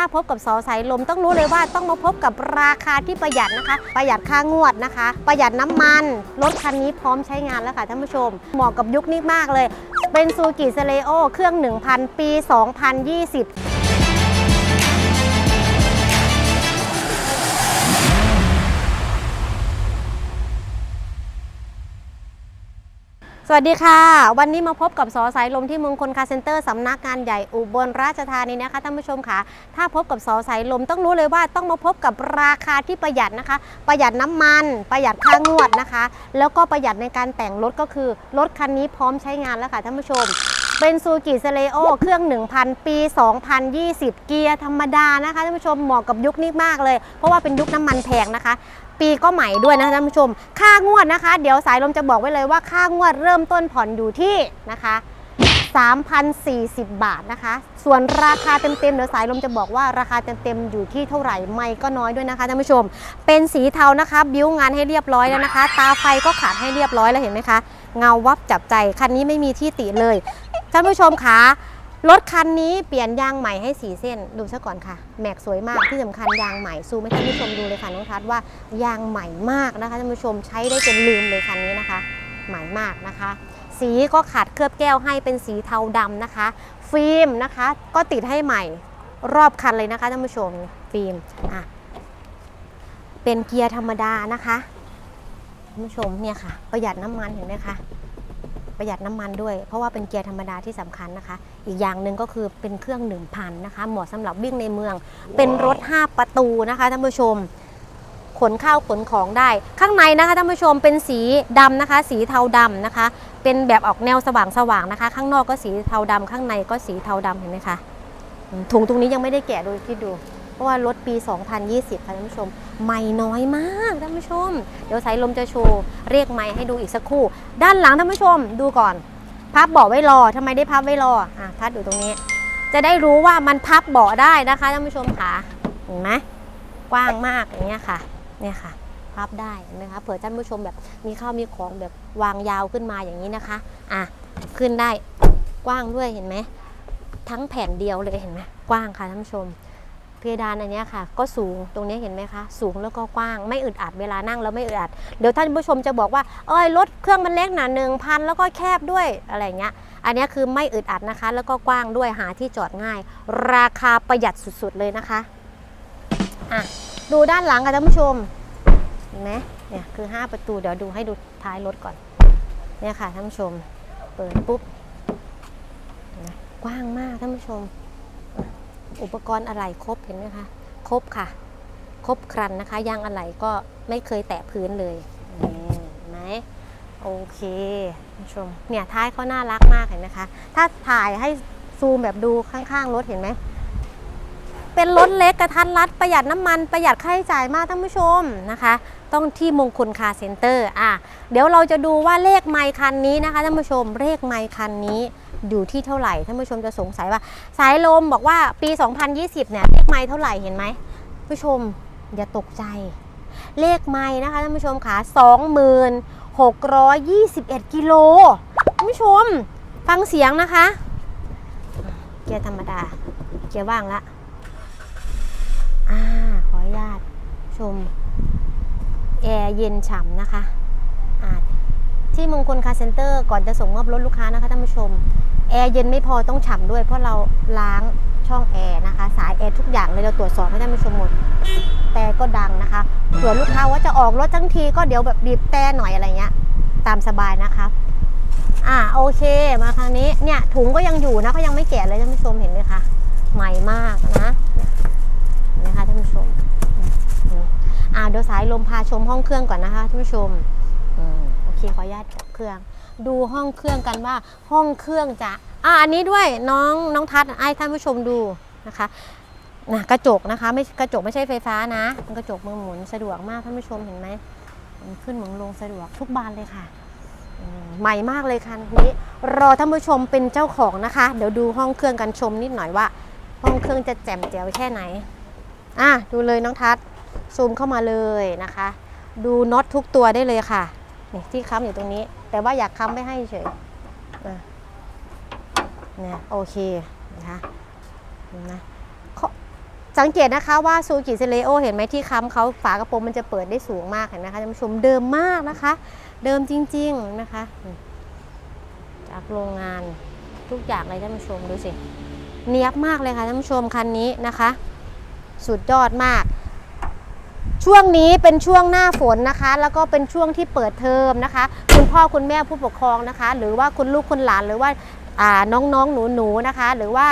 ถ้าพบกับสอสายลมต้องรู้เลยว่าต้องมาพบกับราคาที่ประหยัดนะคะ ประหยัดค่างวดนะคะ ประหยัดน้ำมันรถคันนี้พร้อมใช้งานแล้วค่ะท่านผู้ชม เหมาะกับยุคนี้มากเลย เป็นซูกิเซเลโอเครื่อง 1,000 ปี 2020 สวัสดีค่ะ วันนี้มาพบกับสอสายลมที่มงคลคาร์เซ็นเตอร์สำนักงานใหญ่อุบลราชธานีนะคะท่านผู้ชมค่ะ ถ้าพบกับสอสายลมต้องรู้เลยว่าต้องมาพบกับราคาที่ประหยัดนะคะ ประหยัดน้ำมัน ประหยัดค่างวดนะคะ แล้วก็ประหยัดในการแต่งรถก็คือรถคันนี้พร้อมใช้งานแล้วค่ะท่านผู้ชม เป็นซูกิเซเลโอเครื่อง 1,000 ปี 2020 เกียร์ธรรมดานะคะท่านผู้ชมเหมาะกับยุคนี้มากเลย เพราะว่าเป็นยุคน้ำมันแพงนะคะ ปีก็ใหม่ด้วยนะคะท่านผู้ชม ค่างวดนะคะ เดี๋ยวสายลมจะบอกไว้เลยว่าค่างวดเริ่มต้นผ่อนอยู่ที่นะคะ3,040 บาทนะคะ ส่วนราคาเต็มๆ เดี๋ยวสายลมจะบอกว่าราคาเต็มๆ อยู่ที่เท่าไหร่ ไม่ก็น้อยด้วยนะคะท่านผู้ชม เป็นสีเทานะคะ บิ้วงานให้เรียบร้อยแล้วนะคะ ตาไฟก็ขาดให้เรียบร้อยแล้วเห็นไหมคะ เงาวับจับใจ คันนี้ไม่มีที่ติเลย ท่านผู้ชมคะ รถคันนี้เปลี่ยนยางใหม่ให้สีเส้นดูซะก่อนค่ะ แม็กสวยมากที่สำคัญยางใหม่ซูมให้ท่านผู้ชมดูเลยค่ะน้องทัศน์ว่ายางใหม่มากนะคะท่านผู้ชมใช้ได้จนลืมเลยคันนี้นะคะ ใหม่มากนะคะ สีก็ขัดเคลือบแก้วให้เป็นสีเทาดำนะคะ ฟิล์มนะคะ ก็ติดให้ใหม่รอบคันเลยนะคะท่านผู้ชมฟิล์มอะเป็นเกียร์ธรรมดานะคะท่านผู้ชมเนี่ยค่ะ ประหยัดน้ำมันเห็นไหมคะ ประหยัดน้ำมันด้วย เพราะว่าเป็นเกียร์ธรรมดาที่สำคัญนะคะ อีกอย่างหนึ่งก็คือเป็นเครื่อง1,000นะคะเหมาะสำหรับวิ่งในเมือง เป็นรถ 5 ประตูนะคะท่านผู้ชม ขนข้าวขนของได้ ข้างในนะคะท่านผู้ชมเป็นสีดำนะคะ สีเทาดำนะคะ เป็นแบบออกแนวสว่างสว่างๆนะคะ ข้างนอกก็สีเทาดำข้างในก็สีเทาดำเห็นไหมคะอืมถุงตรงนี้ยังไม่ได้แกะดูคิดดู เพราะว่ารถปี 2020 ค่ะท่านผู้ชมใหม่น้อยมากท่านผู้ชม เดี๋ยวสายลมจะโชว์เรียกไม้ให้ดูอีกสักครู่ ด้านหลังท่านผู้ชมดูก่อน พับเบาะไว้รอทำไมได้พับไว้รออะพัดอยู่ตรงนี้ จะได้รู้ว่ามันพับเบาะได้นะคะท่านผู้ชมค่ะเห็นไหมกว้างมากอย่างเงี้ยค่ะเนี่ยค่ะพับได้เห็นไหมคะเผื่อท่านผู้ชมแบบมีข้าวมีของแบบวางยาวขึ้นมาอย่างนี้นะคะอะขึ้นได้กว้างด้วยเห็นไหมทั้งแผ่นเดียวเลยเห็นไหมกว้างค่ะท่านผู้ชม เพดานอันนี้ค่ะ ก็สูงตรงนี้เห็นไหมคะ สูงแล้วก็กว้าง ไม่อึดอัดเวลานั่งแล้วไม่อึดอัด เดี๋ยวท่านผู้ชมจะบอกว่า เอ้ยรถเครื่องมันเล็กหนาหนึ่งพันแล้วก็แคบด้วยอะไรเงี้ย อันนี้คือไม่อึดอัดนะคะ แล้วก็กว้างด้วยหาที่จอดง่าย ราคาประหยัดสุดๆเลยนะคะอะดูด้านหลังค่ะท่านผู้ชมเห็นไหมเนี่ยคือ 5 ประตูเดี๋ยวดูให้ดูท้ายรถก่อนเนี่ยค่ะท่านผู้ชม เปิดปุ๊บกว้างมากท่านผู้ชม อุปกรณ์อะไรครบเห็นไหมคะ ครบค่ะ ครบครันนะคะ ยางอะไหล่ก็ไม่เคยแตะพื้นเลยนี่เห็นไหมโอเคท่านผู้ชมเนี่ยท้ายเขาน่ารักมากเห็นไหมคะ ถ้าถ่ายให้ซูมแบบดูข้างๆรถเห็นไหม เป็นรถเล็กกระทัดรัดประหยัดน้ำมันประหยัดค่าใช้จ่ายมากท่านผู้ชมนะคะ ต้องที่มงคลคาร์เซ็นเตอร์อะเดี๋ยวเราจะดูว่าเลขไมค์คันนี้นะคะท่านผู้ชมเลขไมค์คันนี้ อยู่ที่เท่าไหร่ท่านผู้ชมจะสงสัยว่า สายลมบอกว่าปี 2020 เนี่ยเลขไมค์เท่าไหร่เห็นไหมผู้ชมอย่าตกใจ เลขไมค์นะคะท่านผู้ชมค่ะ2621 กิโลท่านผู้ชมฟังเสียงนะคะ เกียร์ธรรมดา เกียร์ว่างละอ่าขออนุญาตชม แอร์เย็นฉ่ำนะคะอ่า ที่มงคลคาเซ็นเตอร์ก่อนจะส่งมอบรถลูกค้านะคะท่านผู้ชมแอร์เย็นไม่พอต้องฉ่ำด้วยเพราะเราล้างช่องแอร์นะคะ สายแอร์ทุกอย่างเลยเราตรวจสอบให้ท่านผู้ชมหมดแต่ก็ดังนะคะเผื่อลูกค้าว่าจะออกรถทั้งทีก็เดี๋ยวแบบบีบแต่หน่อยอะไรเงี้ยตามสบายนะคะอ่าโอเคมาครั้งนี้เนี่ยถุงก็ยังอยู่นะเขายังไม่แกะเลยท่านผู้ชมเห็นไหมคะใหม่มากนะเห็นไหมคะท่านผู้ชมอ่าเดี๋ยวสายลมพาชมห้องเครื่องก่อนนะคะท่านผู้ชมอืม เคขออนุญาตจับเครื่อง ดูห้องเครื่องกันว่าห้องเครื่องจะอ่าอันนี้ด้วยน้องน้องทัศน์ให้ท่านผู้ชมดูนะคะนะกระจกนะคะไม่กระจกไม่ใช่ไฟฟ้านะเป็นกระจกมือหมุนสะดวกมากท่านผู้ชมเห็นไหมมันขึ้นหมุนลงสะดวกทุกบานเลยค่ะใหม่มากเลยคันนี้รอท่านผู้ชมเป็นเจ้าของนะคะ เดี๋ยวดูห้องเครื่องกันชมนิดหน่อยว่า ห้องเครื่องจะแจ่มแจ๋วแค่ไหนอะดูเลยน้องทัศน์ซูมเข้ามาเลยนะคะ ดูน็อตทุกตัวได้เลยค่ะ นี่ที่ค้ำอยู่ตรงนี้ แต่ว่าอยากค้ำไม่ให้เฉยอะเนี่ยโอเคนะคะนไหมข้อสังเกตนะคะว่าซูกิเซเลโอเห็นไหมที่ค้ำเขาฝากระโปรงมันจะเปิดได้สูงมากเห็นไหมคะท่านผู้ชมเดิมมากนะคะ เดิมจริง ๆนะคะ จากโรงงานทุกอย่างเลยท่านผู้ชมดูสิเนียบมากเลยค่ะท่านผู้ชมคันนี้นะคะ สุดยอดมาก ช่วงนี้เป็นช่วงหน้าฝนนะคะ แล้วก็เป็นช่วงที่เปิดเทอมนะคะ คุณพ่อคุณแม่ผู้ปกครองนะคะ หรือว่าคุณลูกคุณหลานหรือว่าอ่าน้องๆหนูๆนะคะ หรือว่า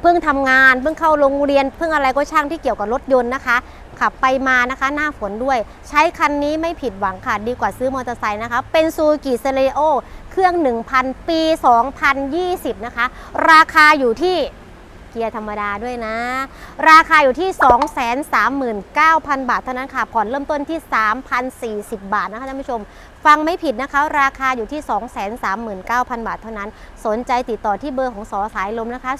เพิ่งทำงานเพิ่งเข้าโรงเรียนเพิ่งอะไรก็ช่างที่เกี่ยวกับรถยนต์นะคะ ขับไปมานะคะหน้าฝนด้วย ใช้คันนี้ไม่ผิดหวังค่ะ ดีกว่าซื้อมอเตอร์ไซค์นะคะ เป็นซูกิเซเลโอเครื่อง 1,000 ปี 2020 นะคะ ราคาอยู่ที่ เกียร์ธรรมดาด้วยนะ ราคาอยู่ที่ 239,000 บาทเท่านั้นค่ะ ผ่อนเริ่มต้นที่ 3,040 บาทนะคะท่านผู้ชมฟังไม่ผิดนะคะ ราคาอยู่ที่ 239,000 บาทเท่านั้น สนใจติดต่อที่เบอร์ของสอสายลมนะคะ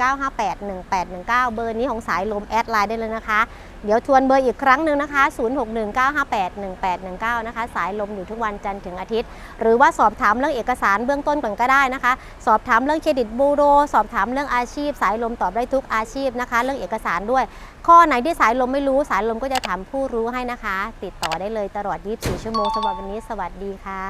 0619581819 เบอร์นี้ของสายลมแอดไลน์ได้เลยนะคะ เดี๋ยวทวนเบอร์อีกครั้งหนึ่งนะคะ 0619581819 นะคะ สายลมอยู่ทุกวันจันทร์ถึงอาทิตย์ หรือว่าสอบถามเรื่องเอกสารเบื้องต้นก่อนก็ได้นะคะ สอบถามเรื่องเครดิตบูโร สอบถามเรื่องอาชีพ สายลมตอบได้ทุกอาชีพนะคะ เรื่องเอกสารด้วย ข้อไหนที่สายลมไม่รู้ สายลมก็จะถามผู้รู้ให้นะคะ ติดต่อได้เลยตลอด 24 ชั่วโมงสำหรับวันนี้สวัสดีค่ะ